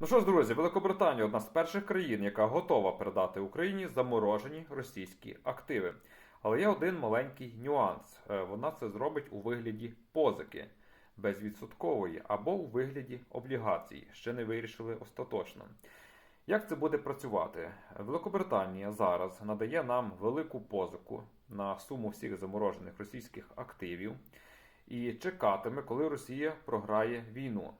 Ну що ж, друзі, Великобританія одна з перших країн, яка готова передати Україні заморожені російські активи. Але є один маленький нюанс: Е, вона це зробить у вигляді позики безвідсоткової або у вигляді облігацій. Ще не вирішили остаточно. Як це буде працювати? Великобританія зараз надає нам велику позику на суму всіх заморожених російських активів і чекатиме, коли Росія програє війну.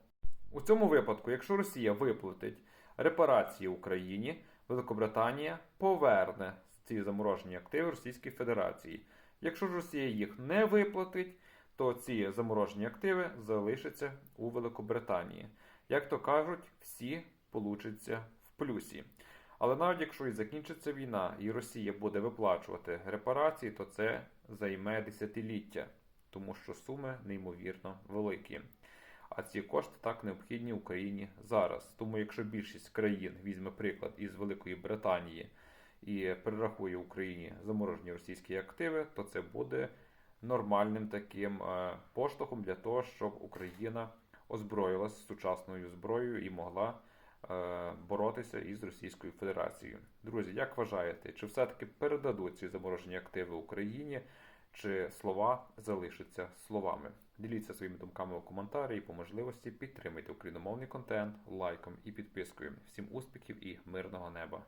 У цьому випадку, якщо Росія виплатить репарації Україні, Великобританія поверне ці заморожені активи Російській Федерації. Якщо ж Росія їх не виплатить, то ці заморожені активи залишаться у Великобританії. Як то кажуть, всі получаться в плюсі. Але навіть якщо і закінчиться війна, і Росія буде виплачувати репарації, то це займе десятиліття, тому що суми неймовірно великі. А ці кошти так необхідні Україні зараз. Тому, якщо більшість країн візьме приклад із Великої Британії і перерахує Україні заморожені російські активи, то це буде нормальним таким е, поштовхом для того, щоб Україна озброїлась сучасною зброєю і могла е, боротися із Російською Федерацією. Друзі, як вважаєте, чи все-таки передадуть ці заморожені активи Україні? Чи слова залишаться словами? Діліться своїми думками у коментарі і по можливості підтримайте україномовний контент лайком і підпискою. Всім успіхів і мирного неба!